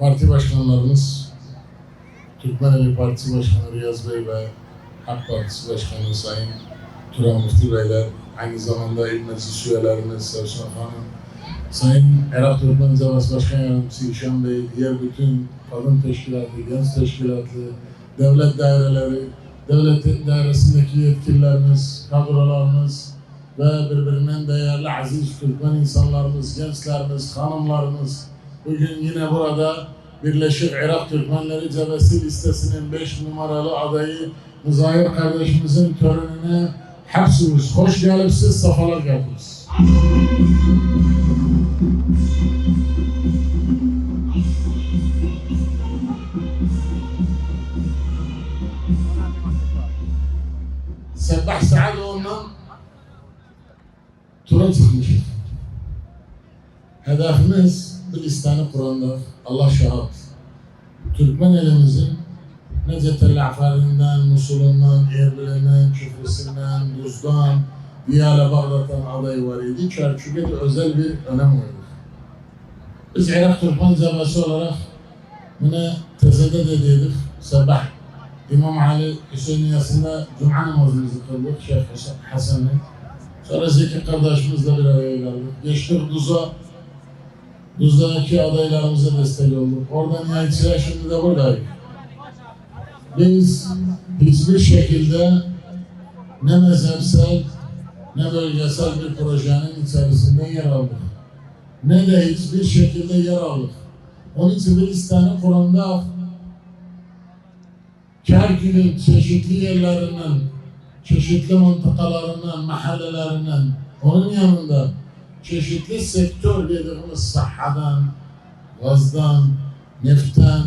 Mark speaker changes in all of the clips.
Speaker 1: başkanlarımız, Türkmeneli Partisi Başkanı Riyaz Bey ve AK Partisi Başkanı Sayın Turan Mufti Beyler, aynı zamanda İl Meclis üyelerimiz Sevsun Hanım, Sayın Erak Türkmen Zavas Başkan Yardımcısı İşan Bey, diğer bütün kadın teşkilatı, genç teşkilatı, devlet daireleri, devlet dairesindeki yetkililerimiz, kadrolarımız ve birbirinden değerli aziz Türkmen insanlarımız, gençlerimiz, hanımlarımız bugün yine burada Birleşik Irak Türkmenleri Cebesi listesinin 5 numaralı adayı Muzayir kardeşimizin törenine hepsiniz hoş gelipsiz, safalar geldiniz. Sebbah Saad ondan tura çıkmışız. Hedefimiz bu listenin Kur'an'da Allah şahit. Türkmen elimizin nece tellaflarından, Musul'undan, Erbil'inden, Küfrüsünden, Buz'dan, Diyale Bağdat'tan aday var idi. Çerçüge de özel bir önem verdik. Biz Irak Türkmen Cebesi olarak buna tezede de dedik. Sabah İmam Ali Hüseyiniyası'nda Cuma namazımızı kıldık Şeyh Hasan'la. Sonra Zeki kardeşimizle bir araya geldik. Geçtik Duz'a. Duz'daki adaylarımıza destek olduk. Oradan nihayetçiler şimdi de buradayız. Biz hiçbir şekilde ne mezhepsel ne bölgesel bir projenin içerisinde yer aldık. Ne de hiçbir şekilde yer aldık. Onun için bir listenin Kur'an'da Kerkük'ün çeşitli yerlerinden, çeşitli mıntıkalarından, mahallelerinden, onun yanında çeşitli sektör dediğimiz sahadan, gazdan, neften,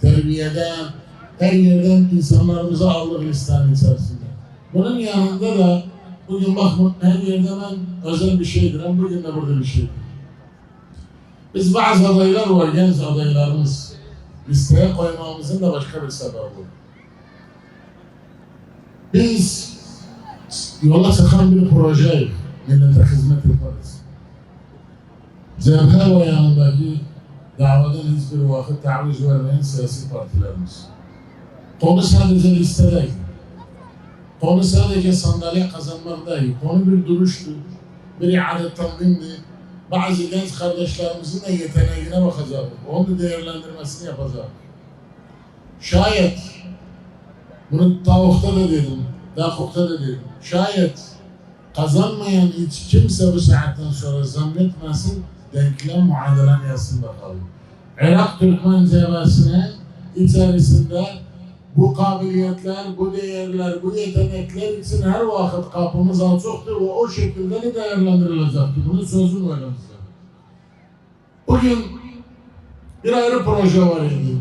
Speaker 1: terbiyeden, her yerden insanlarımızı aldık listenin içerisinde. Bunun yanında da bugün bakın her yerde ben özel bir şeydir ama bugün de burada bir şeydir. Biz bazı adaylar var, genç adaylarımız. Listeye koymamızın da başka bir sebebi var. Biz yola çıkan bir projeyiz. Millete hizmet yaparız. Cebhe ve yanındaki davadan hiçbir vakit taviz vermeyen siyasi partilerimiz. Konu sadece liste değil. Konu sadece sandalye kazanmak değil. Konu bir duruştu. Bir iadet tanzimdi. Bazı genç kardeşlerimizin de yeteneğine bakacağız. Onun da değerlendirmesini yapacağız. Şayet bunu tavukta da dedim, dakukta da dedim. Şayet kazanmayan hiç kimse bu saatten sonra zannetmesin denklem muadelen yazsın bakalım. Irak Türkmen cebesine içerisinde bu kabiliyetler, bu değerler, bu yetenekler için her vakit kapımız açıktır ve o şekilde de değerlendirilecektir. Bunun sözünü öyle bize. Bugün bir ayrı proje var idi.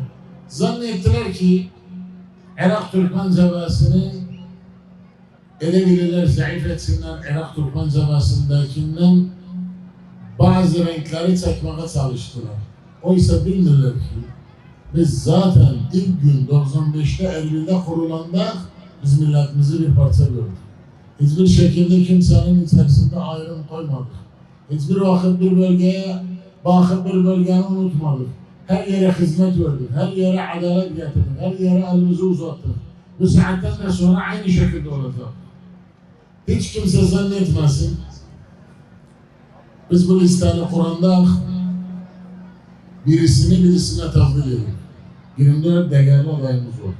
Speaker 1: Zannettiler ki Irak Türkmen cebesini edebilirler, zayıf etsinler. Irak Türkmen cebesindekinden bazı renkleri çekmeye çalıştılar. Oysa bilmirler ki biz zaten ilk gün 95'te Erbil'de kurulanda biz milletimizi bir parça gördük. Hiçbir şekilde kimsenin içerisinde ayrım koymadık. Hiçbir vakit bir bölgeye bakıp bir bölgeyi unutmadık. Her yere hizmet verdik, her yere adalet getirdik, her yere elimizi uzattık. Bu saatten de sonra aynı şekilde olacak. Hiç kimse zannetmesin. Biz bu listenin Kur'an'da birisini birisine tafvil ediyoruz. 24 değerli adayımız var.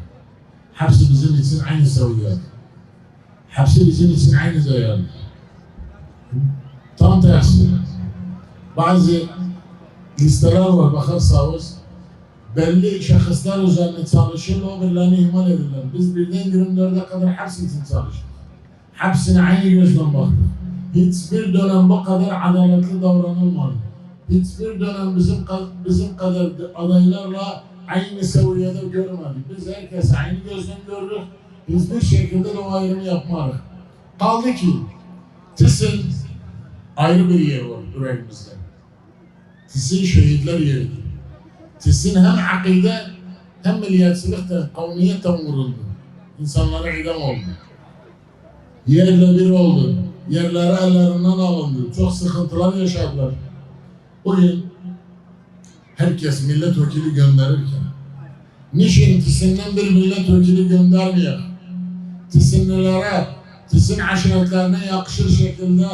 Speaker 1: Hepsi bizim için aynı seviyede. Hepsi bizim için aynı değerli. Tam tersi. Bazı listeler var bakarsanız belli şahıslar üzerine çalışır o birilerini ihmal edirler. Biz birden 24'e kadar hepsi için çalıştık. Hepsine aynı gözden baktık. Hiçbir dönem bu kadar adaletli davranılmadı. Hiçbir dönem bizim bizim kadar adaylarla aynı seviyede görmedik. Biz herkes aynı gözden gördük. Hiçbir şekilde de o ayrımı yapmadık. Kaldı ki TİS'in ayrı bir yeri var yüreğimizde. TİS'in şehitler yeri. TİS'in hem akide hem milliyetçilikte kavmiyetten vuruldu. İnsanlara idam oldu. Yerle bir oldu. Yerleri ellerinden alındı. Çok sıkıntılar yaşadılar. Bugün herkes milletvekili gönderirken Niçin Tisin'den bir milletvekili göndermiyor? Tisinlilere, Tisin aşiretlerine yakışır şekilde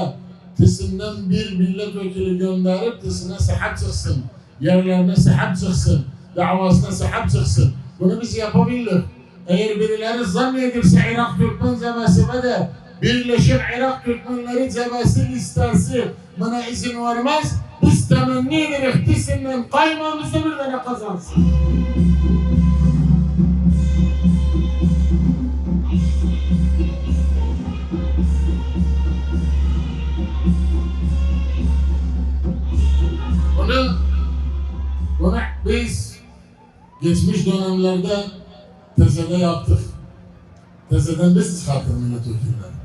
Speaker 1: Tisin'den bir milletvekili gönderip Tisin'e sahip çıksın. Yerlerine sahip çıksın. Davasına sahip çıksın. Bunu biz yapabiliriz. Eğer birileri zannedirse Irak Türkmen cebesine de Birleşik Irak Türkmenleri cebesi listesi buna izin vermez. Biz temenni ederiz Tisin'den kaymağımızı bir tane kazansın. Bunu, bunu biz geçmiş dönemlerde tezede yaptık. Tezeden biz çıkarttık milletvekilleri.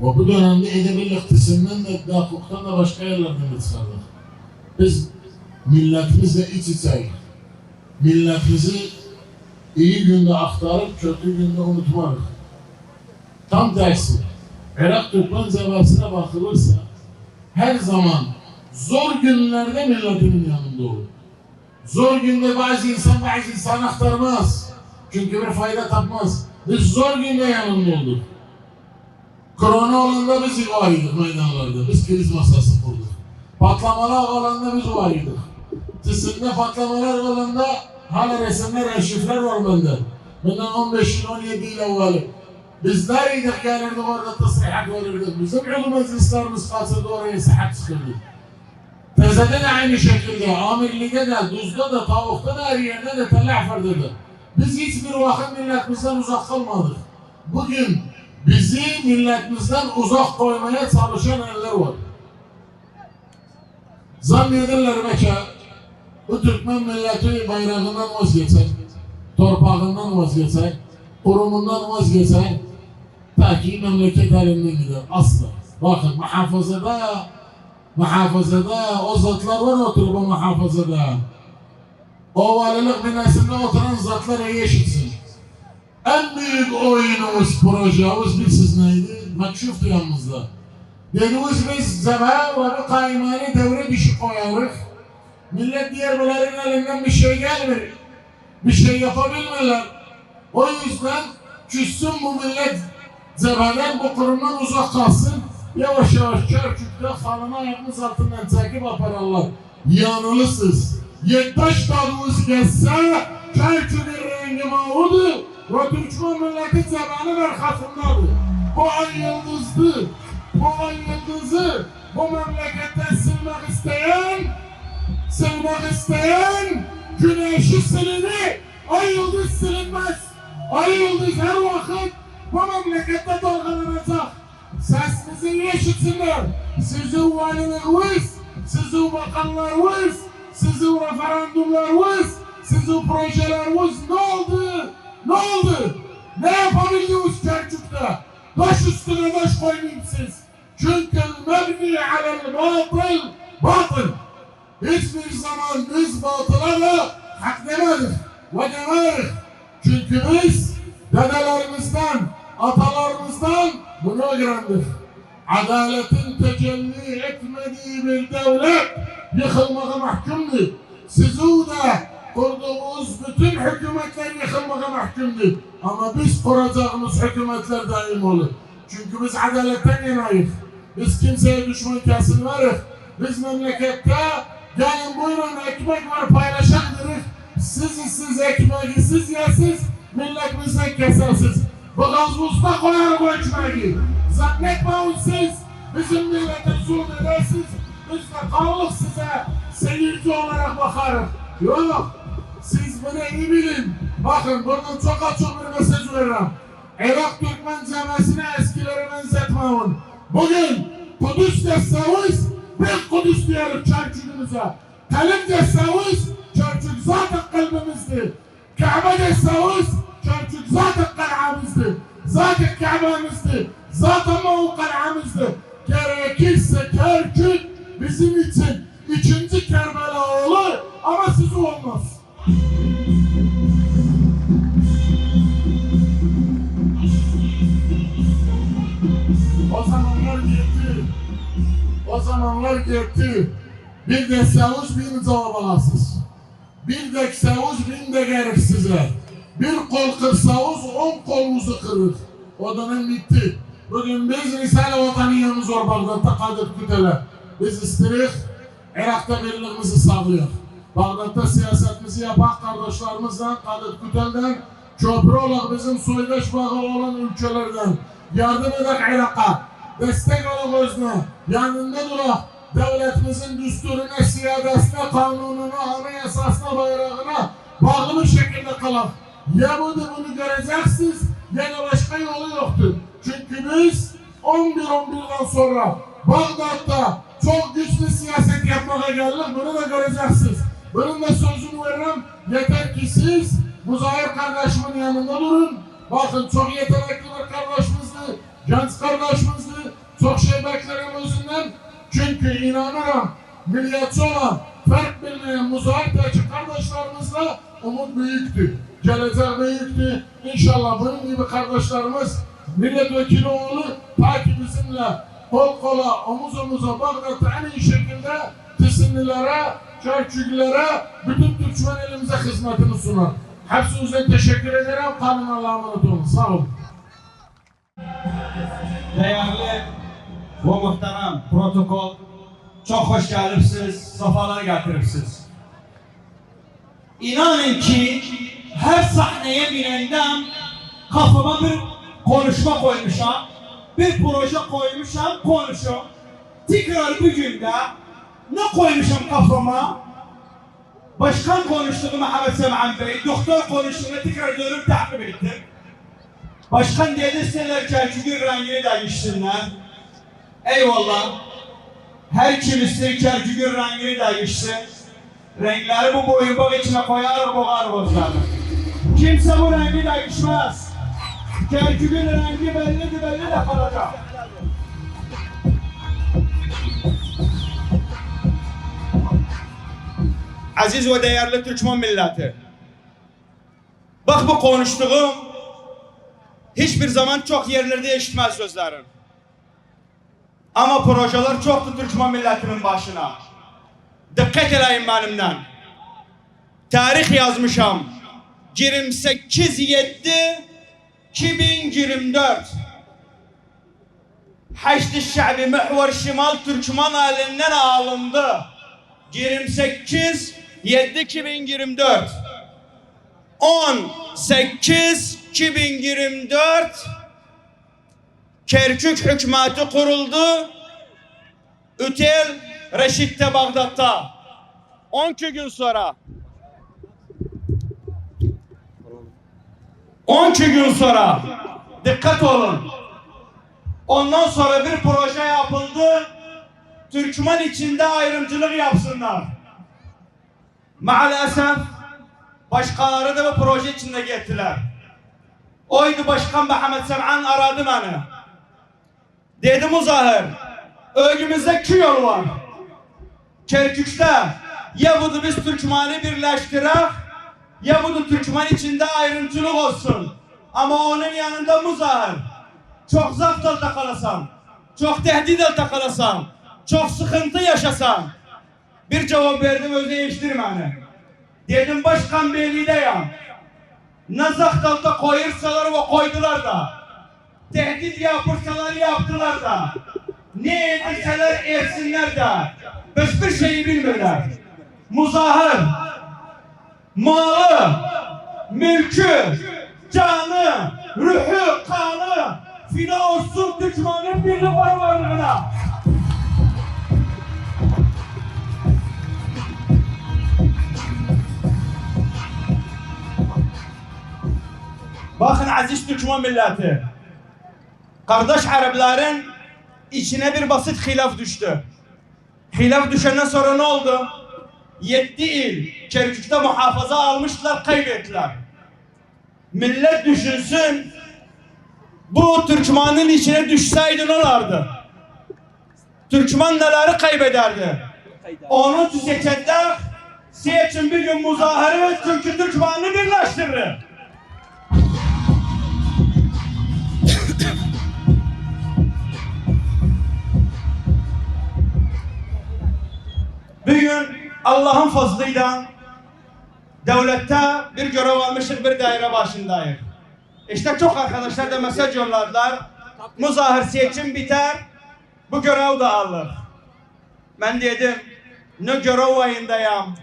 Speaker 1: Ve bu dönemde edebillik kısmından da hukuktan da başka yerlerden de çıkardık. Biz milletimizle iç içeyiz. Milletimizi iyi günde aktarıp kötü günde unutmadık. Tam tersi. Irak Türkmen cevabına bakılırsa her zaman zor günlerde milletimin yanında olur. Zor günde bazı insan bazı insan aktarmaz. Çünkü bir fayda tapmaz. Biz zor günde yanında olduk. Korona olanda biz varıydık meydanlarda. Biz kriz masası kurduk. Patlamalar olanda biz varıydık. Tısında patlamalar olanda hala resimler, arşivler var bende. Bundan 15 yıl, 17 yıl evveli. Biz neredeydik gelirdik orada tasrihat verirdik. Bizim ulu meclislerimiz katıldı oraya sıhhat çıkırdı. Tezede de aynı şekilde, amirliğe de, duzda da, tavukta da, her yerde de, telafırda da. Biz hiçbir vakit milletimizden uzak kalmadık. Bugün bizi milletimizden uzak koymaya çalışan eller var. Zannederler belki bu Türkmen milleti bayrağından vazgeçer, torpağından vazgeçer, kurumundan vazgeçer, ta ki memleket elinden gider. Asla. Bakın muhafazada muhafazada o zatlar var oturup o muhafazada. O valilik binasında oturan zatlar iyi eşitsin. En büyük oyunumuz, projemiz bilsiz neydi? Makşuftu yanımızda. Dediğimiz biz bir kaymani devre dışı koyarız. Millet diğer bunların elinden bir şey gelmiyor. Bir şey yapabilmirler. O yüzden küssün bu millet zebadan bu kurumdan uzak kalsın. Yavaş yavaş Kerkük'te halına ayağımız altından çekip apararlar. Yanılısınız. Yektaş tadımız geçse Kerkük'ün rengi mavudu ve Türkmen milleti zebanın arkasındadır. Bu ay yıldızdı. Bu ay yıldızı bu memleketten silmek isteyen silmek isteyen güneşi silini ay yıldız silinmez. Ay yıldız her vakit bu memlekette dalgalanacak. Sesinizi işitsinler. Sizin valileriniz, sizin bakanlarınız, sizin referandumlarınız, sizin projeleriniz ne oldu? Ne oldu? Ne yapabildiniz Kerkük'te? Taş üstüne taş koymayın siz. Çünkü mebni alel batıl, batıl. Hiçbir zaman biz batıla da hak demedik ve demedik. Çünkü biz dedelerimizden, atalarımızdan bunu öğrendik. Adaletin tecelli etmediği bir devlet yıkılmaya mahkumdur. Sizin de kurduğumuz bütün hükümetler yıkılmaya mahkumdur. Ama biz kuracağımız hükümetler daim olur. Çünkü biz adaletten yanayız. Biz kimseye düşman kesilmeriz. Biz memlekette gelin buyurun ekmek var paylaşabiliriz. Siz siz ekmeği siz yesiz millet bizden kesersiz. Bu gazımızda koyar bu ekmeği. Zannetmeyin siz bizim millete zulüm edersiniz. Biz de kalırız size seyirci olarak bakarız. Yok. Siz bunu iyi bilin. Bakın buradan çok açık bir mesaj veririm. Irak Türkmen cemesine eskileri benzetmeyin. Bugün Kudüs deseniz bir Kudüs diyelim Çerçük'ümüze. Kalim deseniz Çerçük zaten kalbimizdir. Kabe deseniz Çerçük zaten kalbimizdir. Zaten Kabe'mizdir. Zaten o kalbimizdir. Gerekirse Kerkük bizim için ikinci Kerbela olur ama sizi olmaz. O zamanlar gitti. O zamanlar gitti. Bir de savuz bir cevap alasınız. Bir dek savuz bin de gerek size. Bir kol kırsanız on kolunuzu kırır. O dönem bitti. Bugün biz Risale vataniyemiz var Bağdat'ta Kadir Kütele. Biz istirik Irak'ta birliğimizi sağlıyor. Bağdat'ta siyasetimizi yapan kardeşlerimizden, Kadir Kütel'den, köprü olarak bizim soydaş bağı olan ülkelerden yardım edek Irak'a, destek olak özüne, yanında durak, devletimizin düsturuna, siyadesine, kanununa, anayasasına, bayrağına bağlı şekilde kalak. Ya bunu bunu göreceksiniz ya da başka yolu yoktur. Çünkü biz 11-11'den sonra Bağdat'ta çok güçlü siyaset yapmaya geldik. Bunu da göreceksiniz. Bunun da sözünü veririm. Yeter ki siz Muzahir kardeşimin yanında durun. Bakın çok yetenekli bir kardeşimizdi. Genç kardeşimizdi. Çok şey beklerim özünden. Çünkü inanırım milliyetçi olan, fark bilmeyen Muzahir'deki kardeşlerimizle umut büyüktü. Gelecek büyüktü. İnşallah bunun gibi kardeşlerimiz milletvekili oğlu ta bizimle kol kola, omuz omuza Bağdat'ta en iyi şekilde Tisinlilere, Çerçüklere, bütün Türkmen elimize hizmetini sunar. Hepsinize teşekkür ederim. Kalın Allah'a emanet olun. Sağ olun.
Speaker 2: Değerli ve muhterem protokol, çok hoş geldiniz, safalar getiripsiz. İnanın ki her sahneye binenden kafama bir konuşma koymuşam, bir proje koymuşam, konuşum. Tekrar bir günde ne koymuşam kafama? Başkan konuştuğu Mehmet Sem'an Bey, doktor konuştuğunu tekrar dönüp takip ettim. Başkan seneler Kerkük'ün rengini değişsinler. Eyvallah. Her kim ister Kerkük'ün rengini değişsin. Renkleri bu boyun bak içine koyar boğar bozlarlar. Kimse bu rengi değişmez. Kerkük'ün rengi bellidir belli de kalacak. Aziz ve değerli Türkmen milleti. Bak bu konuştuğum hiçbir zaman çok yerlerde eşitmez sözlerin. Ama projeler çoktu Türkmen milletinin başına. Dikkat edin benimden. Tarih yazmışam. 28 7 2024 Haçlı Şabi Mehver Şimal Türkmen elinden alındı. 28 7 2024 18 2024 Kerkük hükümeti kuruldu. Ütel Reşit'te Bağdat'ta. 12 gün sonra 12 gün sonra dikkat olun. Ondan sonra bir proje yapıldı. Türkmen içinde ayrımcılık yapsınlar. Maalesef başkaları da bu proje içinde gittiler. Oydu Başkan Mehmet Sem'an aradı beni. Dedi Muzahir, önümüzde iki yol var. Kerkük'te ya bunu biz Türkmen'i birleştirek ya bunu Türkmen içinde ayrımcılık olsun. Ama onun yanında Muzahir. Çok zaft alta kalasam, çok tehdit alta kalasam, çok sıkıntı yaşasam. Bir cevap verdim öz değiştirmeni. Dedim başkan belli de ya. Alta koyursalar ve koydular da. Tehdit yapırsalar yaptılar da. Ne edirseler etsinler de. Hiçbir şeyi bilmirler. Muzahir, malı, mülkü, canı, ruhu, kanı fida olsun düşmanın birlik var varlığına. Bakın aziz Türkmen milleti. Kardeş Arapların içine bir basit hilaf düştü. Hilaf düşenden sonra ne oldu? Yetti il Kerkük'te muhafaza almışlar, kaybettiler. Millet düşünsün, bu Türkmen'in içine düşseydi ne olardı? Türkmen neleri kaybederdi? Onu seçenler seçin bir gün muzahara çünkü Türkmen'i birleştirir. Bugün Allah'ın fazlıyla devlette bir görev almıştık bir daire başındayız. İşte çok arkadaşlar da mesaj yolladılar. Muzahir seçim biter, bu görev de alır. Ben dedim, ne görev ayındayım.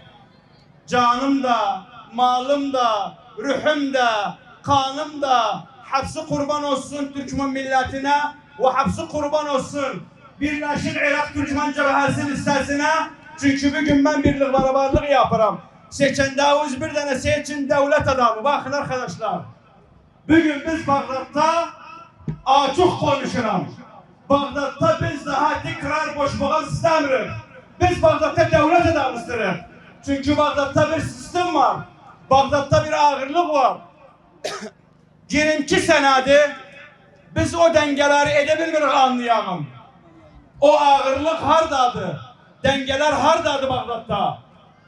Speaker 2: Canım da, malım da, ruhum da, kanım da hapsi kurban olsun Türkmen milletine ve hapsi kurban olsun Birleşik Irak Türkmen Cebhesi listesine çünkü bugün ben birlik beraberlik yaparım. Seçen Davuz bir tane seçin devlet adamı. Bakın arkadaşlar. Bugün biz Bağdat'ta açık konuşurum. Bağdat'ta biz daha tekrar boş boğaz istemiyoruz. Biz Bağdat'ta devlet adamısırız. Çünkü Bağdat'ta bir sistem var. Bağdat'ta bir ağırlık var. 22 senedir biz o dengeleri edebilmiyoruz anlayalım. O ağırlık hardadır. Dengeler hardadır Bağdat'ta.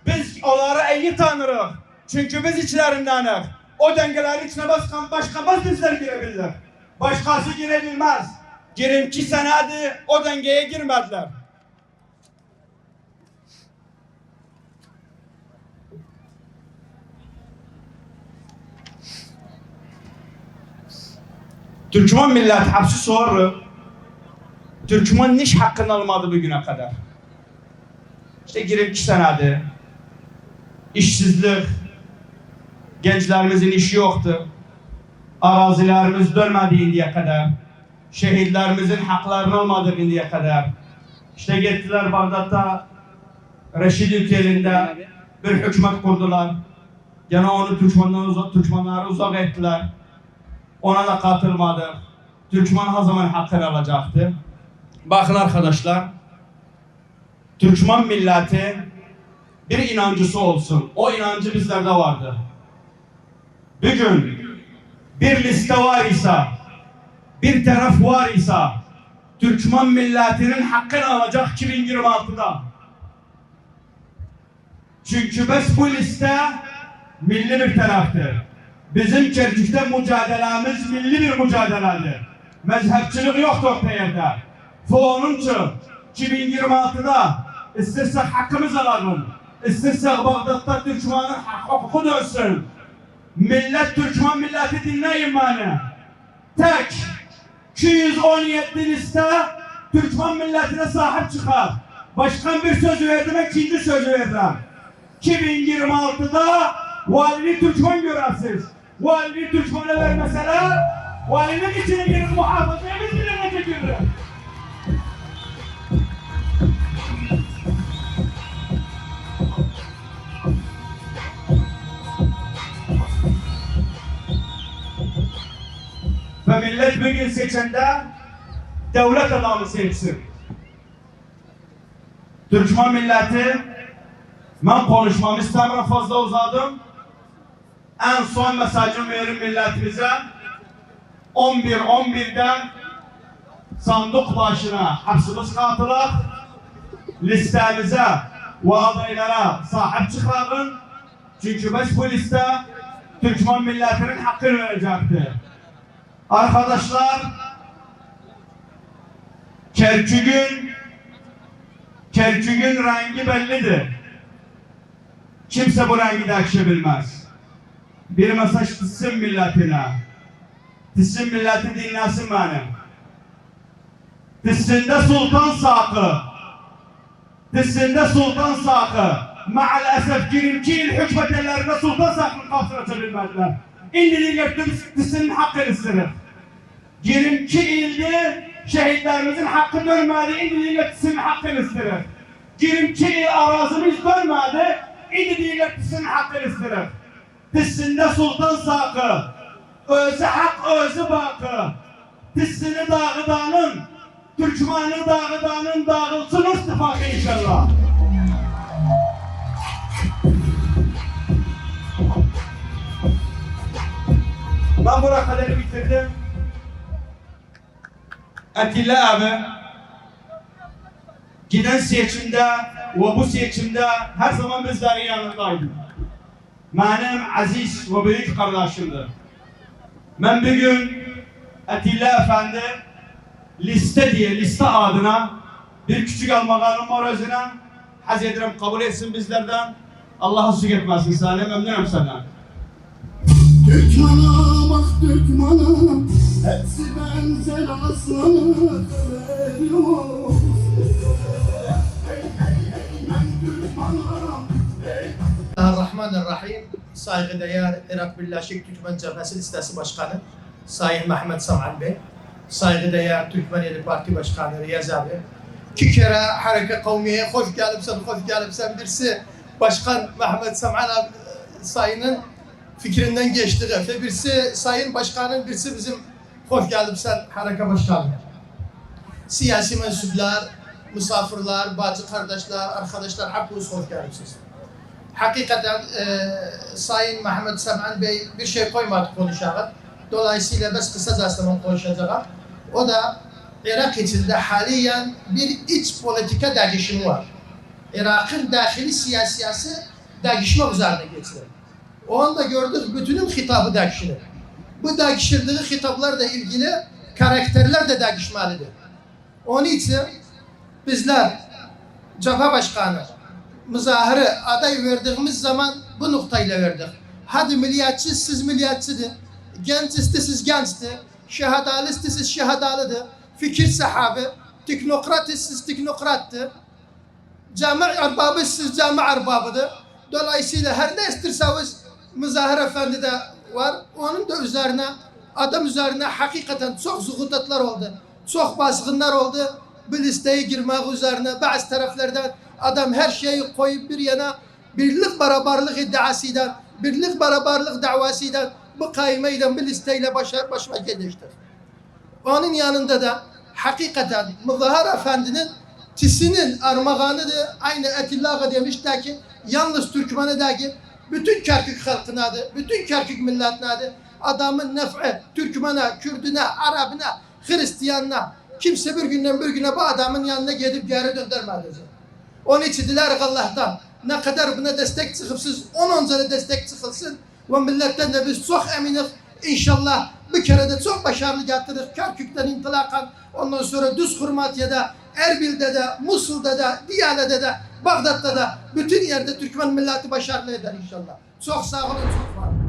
Speaker 2: Biz onları iyi tanırıq. Çünkü biz içlerindenik. O dengelerin içine baskan başkamız bizler girebilirler. Başkası girebilmez. 22 senedir o dengeye girmediler. Türkmen millet hapsi soru. Türkmen niş hakkını almadı bugüne kadar. İşte 22 senedir işsizlik, gençlerimizin işi yoktu. Arazilerimiz dönmedi indiye kadar. Şehitlerimizin haklarını almadık indiye kadar. İşte gittiler Bağdat'ta Reşid ülkelerinde bir hükümet kurdular. Gene onu Türkmenler uzak, Türkmenleri uzak ettiler. Ona da katılmadık. Türkmen her zaman hakkını alacaktı. Bakın arkadaşlar. Türkmen milleti bir inancısı olsun. O inancı bizlerde vardı. Bugün bir liste var ise, bir taraf var ise, Türkmen milletinin hakkını alacak 2026'da. Çünkü biz bu liste milli bir taraftır. Bizim Kerkük'te mücadelemiz milli bir mücadeledir. Mezhepçilik yoktur ortaya. Bu onun için 2026'da istersek hakkımız alalım. İstersek Bağdat'ta Türkmen'in hukuku dönsün. Millet Türkmen milleti dinleyin beni. Tek 217 liste Türkmen milletine sahip çıkar. Başkan bir söz verdim, ikinci sözü verdim. 2026'da valiliği Türkmen görevsiz. Valiliği Türkmen'e vermeseler, valilik içine girir muhafazaya biz birine çekiliriz. Ve millet bugün seçende devlet adamı seçsin. Türkmen milleti ben konuşmamı istemiyorum fazla uzadım. En son mesajımı verin milletimize. 11-11'den sandık başına hapsimiz katılır. Listemize ve adaylara sahip çıkarın. Çünkü biz bu liste Türkmen milletinin hakkını verecektir. Arkadaşlar Kerkük'ün Kerkük'ün rengi bellidir. Kimse bu rengi değişebilmez. Bir mesaj titsin milletine. Titsin milleti dinlesin beni. Titsinde sultan sakı. Titsinde sultan sakı. Maalesef 22 yıl hükmet ellerinde sultan sakının kapısına çevirmediler. Gördüğümüz titsinin hakkını istedik. 22 ilde şehitlerimizin hakkı dönmedi, indi titsinin hakkını istedik. 22 il arazimiz dönmedi, indi titsinin hakkını istedik. Tissinde sultan sakı, özü hak özü bakı. Tissini dağıdanın, Türkmen'i dağıdanın dağılsın istifakı inşallah. Ben buraya kadar bitirdim. Atilla abi giden seçimde ve bu seçimde her zaman bizlerin yanındaydı. Benim aziz ve büyük kardeşimdir. Ben bugün Atilla Efendi liste diye liste adına bir küçük almaganım var özüne. Haz kabul etsin bizlerden. Allah husuk etmesin sana. Memnunum senden.
Speaker 3: Türkmanım Hepsi benzer aslanım Veriyor
Speaker 4: Bismillahirrahmanirrahim. Saygıdeğer Irak Birleşik Türkmen Cephesi Listesi Başkanı Sayın Mehmet Saman Bey, saygıdeğer Türkmeniyeli Parti Başkanı Riyaz abi, iki kere Hareket Kavmiye'ye hoş gelipsen, hoş gelipsen birisi Başkan Mehmet Saman abi, Sayın'ın fikrinden geçti. Ve birisi Sayın Başkan'ın, birisi bizim hoş gelipsen Hareket Başkanı. Siyasi mensuplar, misafirler, bacı kardeşler, arkadaşlar hepiniz hoş gelipsiniz. Hakikaten e, Sayın Mehmet Semen Bey bir şey koymadı konuşarak. Dolayısıyla biz kısa zaman konuşacağız. O da Irak içinde haliyen bir iç politika değişimi var. Irak'ın dahili siyasiyası değişme üzerine geçiyor. O anda gördük bütünün hitabı değişiyor. Bu değiştirdiği hitaplarla ilgili karakterler de değişmelidir. Onun için bizler Cephe Başkanı, müzahırı aday verdiğimiz zaman bu noktayla verdik. Hadi milliyetçi siz milliyetçidir. Genç iste siz gençti. Şehadalı iste siz şehadalıdır. Fikir sahibi. Teknokrat siz teknokrattı. Cami erbabı siz cami erbabıdır. Dolayısıyla her ne isterseniz müzahır efendi de var. Onun da üzerine adam üzerine hakikaten çok zuhudatlar oldu. Çok baskınlar oldu. Bu listeye girmek üzerine bazı taraflardan adam her şeyi koyup bir yana birlik beraberlik iddiasıyla, birlik beraberlik davasıyla bu kaymayla bu listeyle başa, başa geliştir. Onun yanında da hakikaten Muzahar Efendi'nin tisinin armağanıdır. Aynı Etillah'a demişler ki yalnız Türkmen'e bütün Kerkük halkına adı, bütün Kerkük milletine adı. Adamın nef'i Türkmen'e, Kürdüne, Arabına, Hristiyanına kimse bir günden bir güne bu adamın yanına gidip geri döndürmedi. Onun için dilerim Allah'tan ne kadar buna destek çıkıp siz on onlara destek çıkılsın ve milletten de biz çok eminiz. İnşallah bir kere de çok başarılı getiririz. Kerkük'ten intilakan ondan sonra Düz Hurmatya'da, Erbil'de de, Musul'da da, Diyale'de de, Bağdat'ta da bütün yerde Türkmen milleti başarılı eder inşallah. Çok sağ olun, çok var.